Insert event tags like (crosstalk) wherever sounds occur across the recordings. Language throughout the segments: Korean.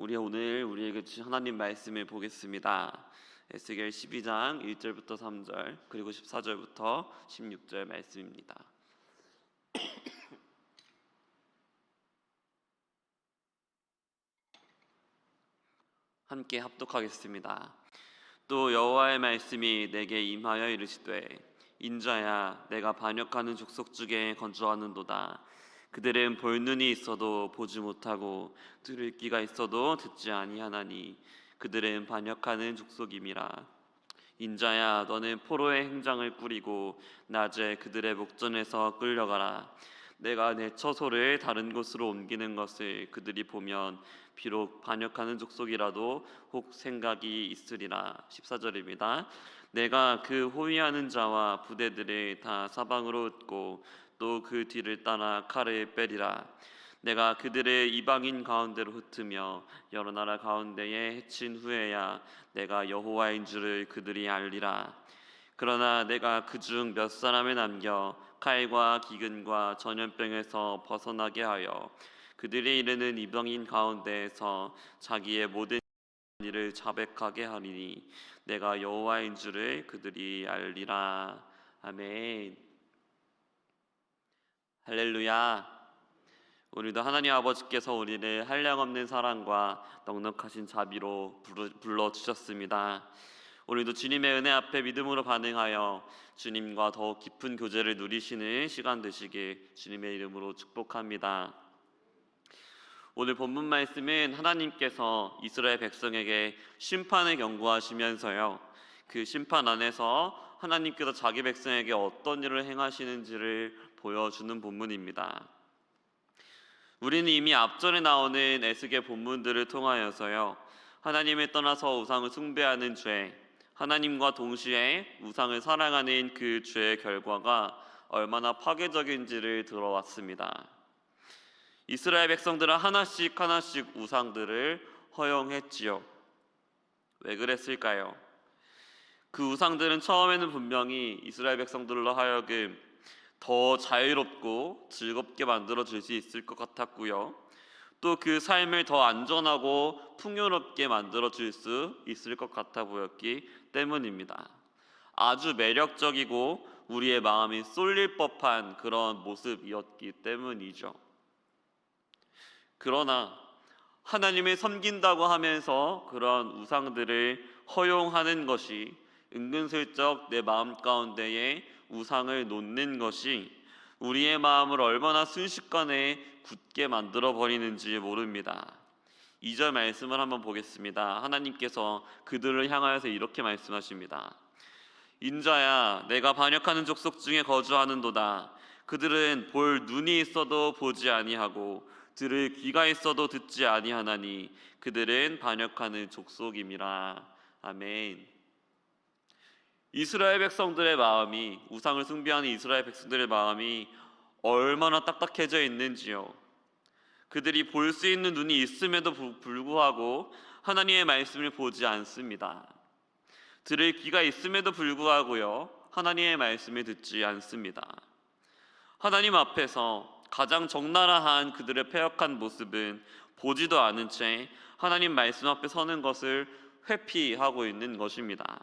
우리 오늘 우리에게 주신 하나님 말씀을 보겠습니다. 에스겔 12장 1절부터 3절 그리고 14절부터 16절 말씀입니다. (clears throat) 함께 합독하겠습니다. 또 여호와의 말씀이 내게 임하여 이르시되 인자야 내가 반역하는 족속 중에 건조하는도다 그들은 볼 눈이 있어도 보지 못하고 들을 귀가 있어도 듣지 아니하나니 그들은 반역하는 족속임이라. 인자야 너는 포로의 행장을 꾸리고 낮에 그들의 목전에서 끌려가라. 내가 내 처소를 다른 곳으로 옮기는 것을 그들이 보면 비록 반역하는 족속이라도 혹 생각이 있으리라. 14절입니다. 내가 그 호위하는 자와 부대들을 다 사방으로 흩고 또 그 뒤를 따라 칼을 빼리라. 내가 그들의 이방인 가운데로 흩으며 여러 나라 가운데에 해친 후에야 내가 여호와인 줄을 그들이 알리라. 그러나 내가 그 중 몇 사람을 남겨 칼과 기근과 전염병에서 벗어나게 하여 그들이 이르는 이방인 가운데에서 자기의 모든 일을 자백하게 하리니 내가 여호와인 줄을 그들이 알리라. 아멘 할렐루야 오늘도 하나님 아버지께서 우리를 한량없는 사랑과 넉넉하신 자비로 불러 주셨습니다. 오늘도 주님의 은혜 앞에 믿음으로 반응하여 주님과 더욱 깊은 교제를 누리시는 시간 되시길 주님의 이름으로 축복합니다. 오늘 본문 말씀은 하나님께서 이스라엘 백성에게 심판을 경고하시면서요. 그 심판 안에서 하나님께서 자기 백성에게 어떤 일을 행하시는지를 보여주는 본문입니다. 우리는 이미 앞전에 나오는 에스겔 본문들을 통하여서요. 하나님을 떠나서 우상을 숭배하는 죄, 하나님과 동시에 우상을 사랑하는 그 죄의 결과가 얼마나 파괴적인지를 들어왔습니다. 이스라엘 백성들은 하나씩 하나씩 우상들을 허용했지요. 왜 그랬을까요? 그 우상들은 처음에는 분명히 이스라엘 백성들로 하여금 더 자유롭고 즐겁게 만들어 줄수 있을 것 같았고요. 또 그 삶을 더 안전하고 풍요롭게 만들어 줄수 있을 것 같아 보였기 때문입니다. 아주 매력적이고 우리의 마음이 쏠릴 법한 그런 모습이었기 때문이죠. 그러나 하나님을 섬긴다고 하면서 그런 우상들을 허용하는 것이 은근슬쩍 내 마음 가운데에 우상을 놓는 것이 우리의 마음을 얼마나 순식간에 굳게 만들어 버리는지 모릅니다. 2절 말씀을 한번 보겠습니다. 하나님께서 그들을 향하여서 이렇게 말씀하십니다. 인자야, 내가 반역하는 족속 중에 거주하는도다. 그들은 볼 눈이 있어도 보지 아니하고 들을 귀가 있어도 듣지 아니하나니 그들은 반역하는 족속임이라. 아멘. 이스라엘 백성들의 마음이 우상을 숭배하는 이스라엘 백성들의 마음이 얼마나 딱딱해져 있는지요. 그들이 볼 수 있는 눈이 있음에도 불구하고 하나님의 말씀을 보지 않습니다. 들을 귀가 있음에도 불구하고요. 하나님의 말씀을 듣지 않습니다. 하나님 앞에서 가장 적나라한 그들의 폐역한 모습은 보지도 않은 채 하나님 말씀 앞에 서는 것을 회피하고 있는 것입니다.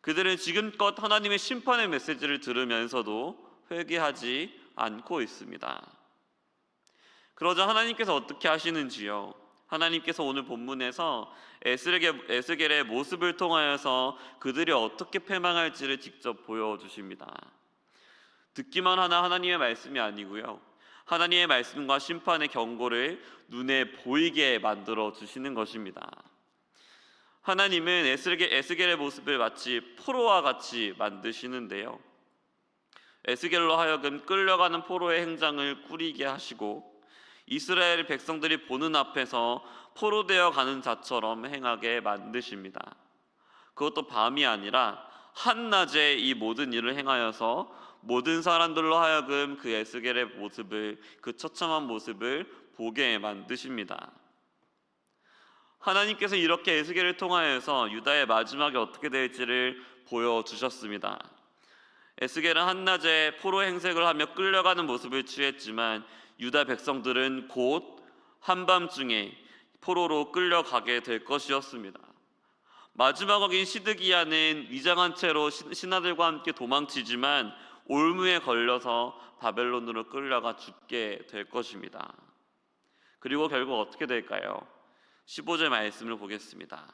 그들은 지금껏 하나님의 심판의 메시지를 들으면서도 회개하지 않고 있습니다. 그러자 하나님께서 어떻게 하시는지요? 하나님께서 오늘 본문에서 에스겔, 에스겔의 모습을 통하여서 그들이 어떻게 패망할지를 직접 보여주십니다. 듣기만 하나 하나님의 말씀이 아니고요. 하나님의 말씀과 심판의 경고를 눈에 보이게 만들어 주시는 것입니다. 하나님은 에스겔, 에스겔 의 모습을 마치 포로와 같이 만드시는데요. 에스겔로 하여금 끌려가는 포로의 행장을 꾸리게 하시고 이스라엘 백성들이 보는 앞에서 포로되어 가는 자처럼 행하게 만드십니다. 그것도 밤이 아니라 한낮에 이 모든 일을 행하여서 모든 사람들로 하여금 그 에스겔의 모습을 그 처참한 모습을 보게 만드십니다. 하나님께서 이렇게 에스겔을 통하여서 유다의 마지막이 어떻게 될지를 보여주셨습니다. 에스겔은 한낮에 포로 행색을 하며 끌려가는 모습을 취했지만 유다 백성들은 곧 한밤중에 포로로 끌려가게 될 것이었습니다. 마지막 어긴 시드기야는 위장한 채로 신- 신하들과 함께 도망치지만 올무에 걸려서 바벨론으로 끌려가 죽게 될 것입니다. 그리고 결국 어떻게 될까요? 15절 말씀을 보겠습니다.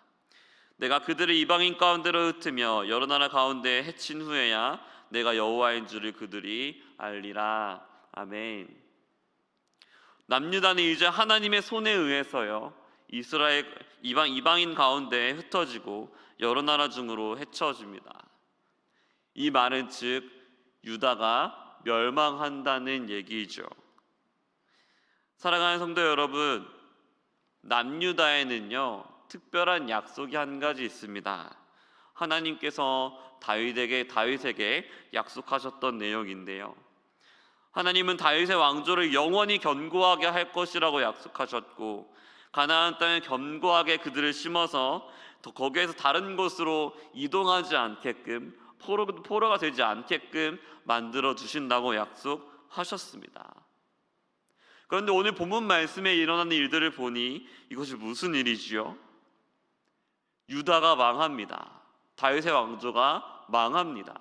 내가 그들을 이방인 가운데로 흩으며 여러 나라 가운데 해친 후에야 내가 여호와인 줄을 그들이 알리라. 아멘. 남유다는 이제 하나님의 손에 의해서요 이스라엘 이방 이방인 가운데 흩어지고 여러 나라 중으로 헤쳐집니다. 이 말은 즉 유다가 멸망한다는 얘기죠. 사랑하는 성도 여러분, 남유다에는요 특별한 약속이 한 가지 있습니다. 하나님께서 다윗에게 다윗에게 약속하셨던 내용인데요. 하나님은 다윗의 왕조를 영원히 견고하게 할 것이라고 약속하셨고 가나안 땅에 견고하게 그들을 심어서 더 거기에서 다른 곳으로 이동하지 않게끔 포로, 포로가 되지 않게끔 만들어 주신다고 약속하셨습니다. 그런데 오늘 본문 말씀에 일어나는 일들을 보니 이것이 무슨 일이지요? 유다가 망합니다. 다윗의 왕조가 망합니다.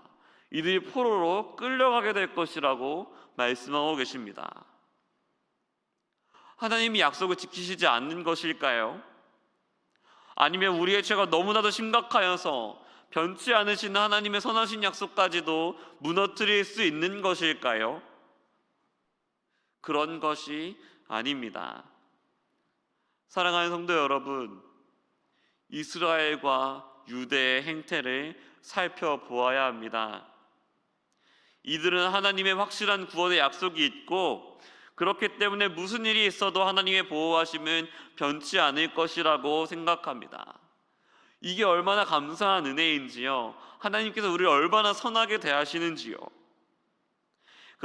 이들이 포로로 끌려가게 될 것이라고 말씀하고 계십니다. 하나님이 약속을 지키시지 않는 것일까요? 아니면 우리의 죄가 너무나도 심각하여서 변치 않으신 하나님의 선하신 약속까지도 무너뜨릴 수 있는 것일까요? 그런 것이 아닙니다. 사랑하는 성도 여러분, 이스라엘과 유대의 행태를 살펴보아야 합니다. 이들은 하나님의 확실한 구원의 약속이 있고 그렇기 때문에 무슨 일이 있어도 하나님의 보호하심은 변치 않을 것이라고 생각합니다. 이게 얼마나 감사한 은혜인지요. 하나님께서 우리를 얼마나 선하게 대하시는지요.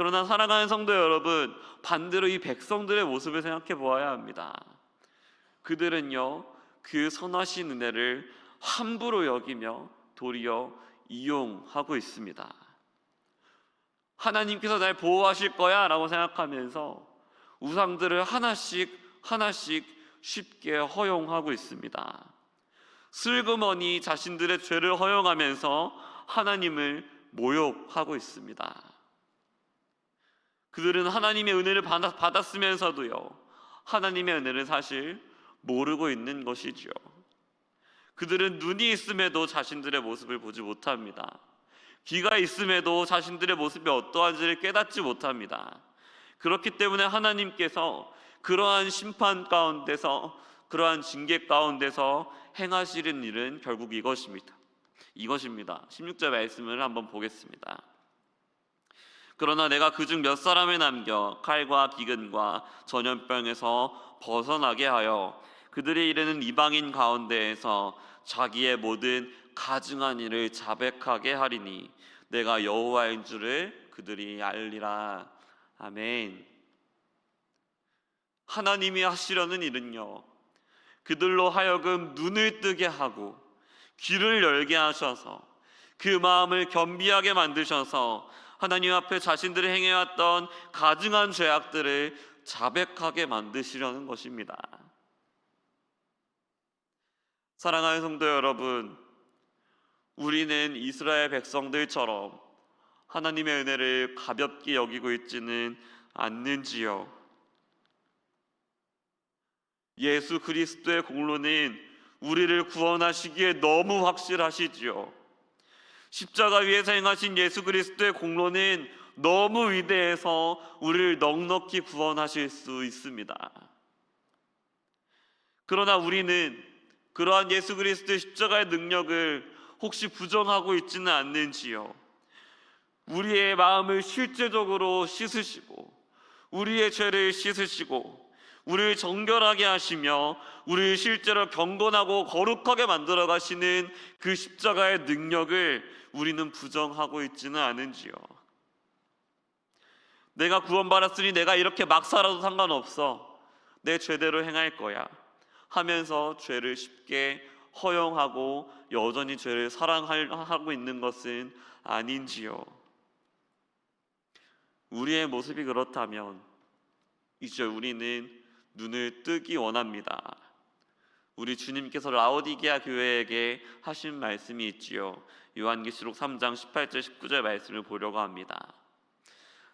그러나 사랑하는 성도 여러분, 반대로 이 백성들의 모습을 생각해 보아야 합니다. 그들은요, 그 선하신 은혜를 함부로 여기며 도리어 이용하고 있습니다. 하나님께서 날 보호하실 거야 라고 생각하면서 우상들을 하나씩 하나씩 쉽게 허용하고 있습니다. 슬그머니 자신들의 죄를 허용하면서 하나님을 모욕하고 있습니다. 그들은 하나님의 은혜를 받았, 받았으면서도요, 하나님의 은혜를 사실 모르고 있는 것이지요. 그들은 눈이 있음에도 자신들의 모습을 보지 못합니다. 귀가 있음에도 자신들의 모습이 어떠한지를 깨닫지 못합니다. 그렇기 때문에 하나님께서 그러한 심판 가운데서 그러한 징계 가운데서 행하시는 일은 결국 이것입니다. 이것입니다. 16절 말씀을 한번 보겠습니다. 그러나 내가 그중 몇 사람을 남겨 칼과 기근과 전염병에서 벗어나게 하여 그들이 이르는 이방인 가운데에서 자기의 모든 가증한 일을 자백하게 하리니 내가 여호와인 줄을 그들이 알리라. 아멘. 하나님이 하시려는 일은요. 그들로 하여금 눈을 뜨게 하고 귀를 열게 하셔서 그 마음을 겸비하게 만드셔서 하나님 앞에 자신들이 행해왔던 가증한 죄악들을 자백하게 만드시려는 것입니다. 사랑하는 성도 여러분, 우리는 이스라엘 백성들처럼 하나님의 은혜를 가볍게 여기고 있지는 않는지요. 예수 그리스도의 공로는 우리를 구원하시기에 너무 확실하시지요. 십자가 위에서 행하신 예수 그리스도의 공로는 너무 위대해서 우리를 넉넉히 구원하실 수 있습니다. 그러나 우리는 그러한 예수 그리스도의 십자가의 능력을 혹시 부정하고 있지는 않는지요? 우리의 마음을 실제적으로 씻으시고 우리의 죄를 씻으시고 우리를 정결하게 하시며 우리를 실제로 경건하고 거룩하게 만들어 가시는 그 십자가의 능력을 우리는 부정하고 있지는 않은지요. 내가 구원받았으니 내가 이렇게 막 살아도 상관없어. 내 죄대로 행할 거야. 하면서 죄를 쉽게 허용하고 여전히 죄를 사랑하고 있는 것은 아닌지요. 우리의 모습이 그렇다면 이제 우리는 눈을 뜨기 원합니다. 우리 주님께서 라오디게아 교회에게 하신 말씀이 있지요. 요한계시록 3장 18절 19절 말씀을 보려고 합니다.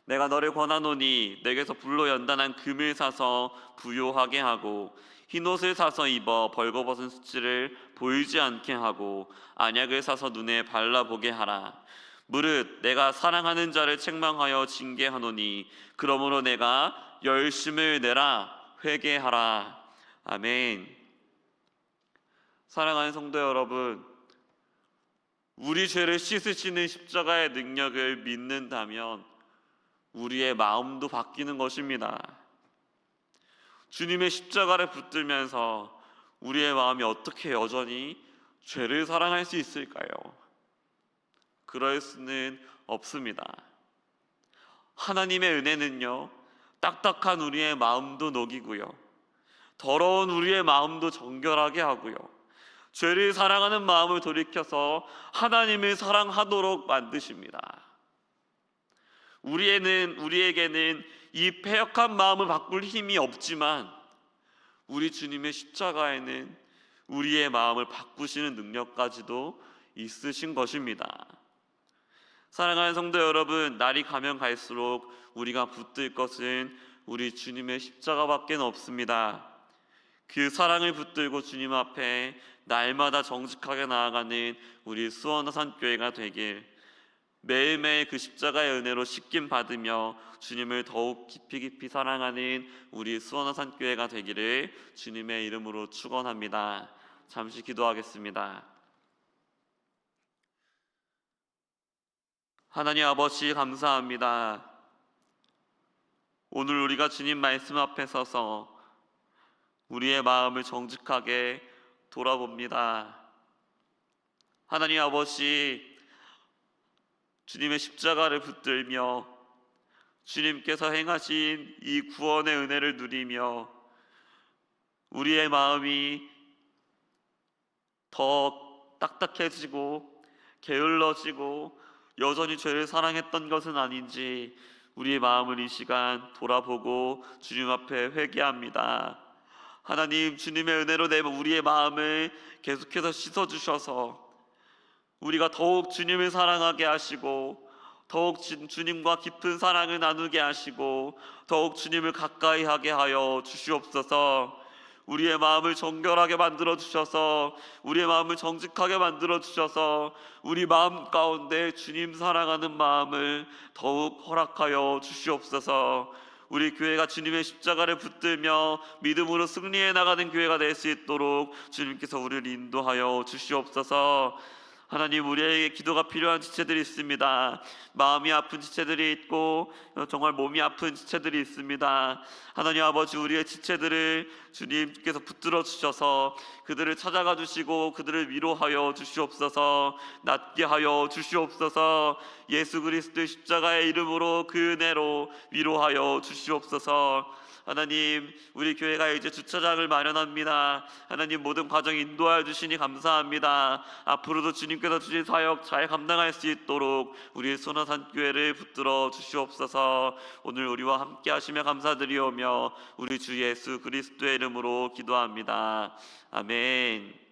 내가 너를 권하노니 내게서 불로 연단한 금을 사서 부요하게 하고 흰 옷을 사서 입어 벌거벗은 수치를 보이지 않게 하고 안약을 사서 눈에 발라보게 하라. 무릇 내가 사랑하는 자를 책망하여 징계하노니 그러므로 내가 열심을 내라 회개하라. 아멘. 사랑하는 성도 여러분, 우리 죄를 씻으시는 십자가의 능력을 믿는다면 우리의 마음도 바뀌는 것입니다. 주님의 십자가를 붙들면서 우리의 마음이 어떻게 여전히 죄를 사랑할 수 있을까요? 그럴 수는 없습니다. 하나님의 은혜는요, 딱딱한 우리의 마음도 녹이고요, 더러운 우리의 마음도 정결하게 하고요, 죄를 사랑하는 마음을 돌이켜서 하나님을 사랑하도록 만드십니다. 우리에는 우리에게는 이 패역한 마음을 바꿀 힘이 없지만 우리 주님의 십자가에는 우리의 마음을 바꾸시는 능력까지도 있으신 것입니다. 사랑하는 성도 여러분, 날이 가면 갈수록 우리가 붙들 것은 우리 주님의 십자가밖에 없습니다. 그 사랑을 붙들고 주님 앞에 날마다 정직하게 나아가는 우리 수원화산 교회가 되길 매일매일 그 십자가의 은혜로 씻김 받으며 주님을 더욱 깊이 깊이 사랑하는 우리 수원화산 교회가 되기를 주님의 이름으로 축원합니다. 잠시 기도하겠습니다. 하나님 아버지 감사합니다. 오늘 우리가 주님 말씀 앞에 서서 우리의 마음을 정직하게 돌아봅니다. 하나님 아버지 주님의 십자가를 붙들며 주님께서 행하신 이 구원의 은혜를 누리며 우리의 마음이 더 딱딱해지고 게을러지고 여전히 죄를 사랑했던 것은 아닌지 우리의 마음을 이 시간 돌아보고 주님 앞에 회개합니다. 하나님 주님의 은혜로 내 우리의 마음을 계속해서 씻어 주셔서 우리가 더욱 주님을 사랑하게 하시고 더욱 주- 주님과 깊은 사랑을 나누게 하시고 더욱 주님을 가까이 하게 하여 주시옵소서. 우리의 마음을 정결하게 만들어 주셔서 우리의 마음을 정직하게 만들어 주셔서 우리 마음 가운데 주님 사랑하는 마음을 더욱 허락하여 주시옵소서. 우리 교회가 주님의 십자가를 붙들며 믿음으로 승리해 나가는 교회가 될 수 있도록 주님께서 우리를 인도하여 주시옵소서. 하나님 우리에게 기도가 필요한 지체들이 있습니다. 마음이 아픈 지체들이 있고 어, 정말 몸이 아픈 지체들이 있습니다. 하나님 아버지 우리의 지체들을 주님께서 붙들어 주셔서 그들을 찾아가 주시고 그들을 위로하여 주시옵소서. 낫게 하여 주시옵소서. 예수 그리스도의 십자가의 이름으로 그 은혜로 위로하여 주시옵소서. 하나님, 우리 교회가 이제 주차장을 마련합니다. 하나님 모든 과정 인도하여 주시니 감사합니다. 앞으로도 주님께서 주신 사역 잘 감당할 수 있도록 우리 소나산 교회를 붙들어 주시옵소서. 오늘 우리와 함께 하시며 감사드리오며 우리 주 예수 그리스도의 이름으로 기도합니다. 아멘.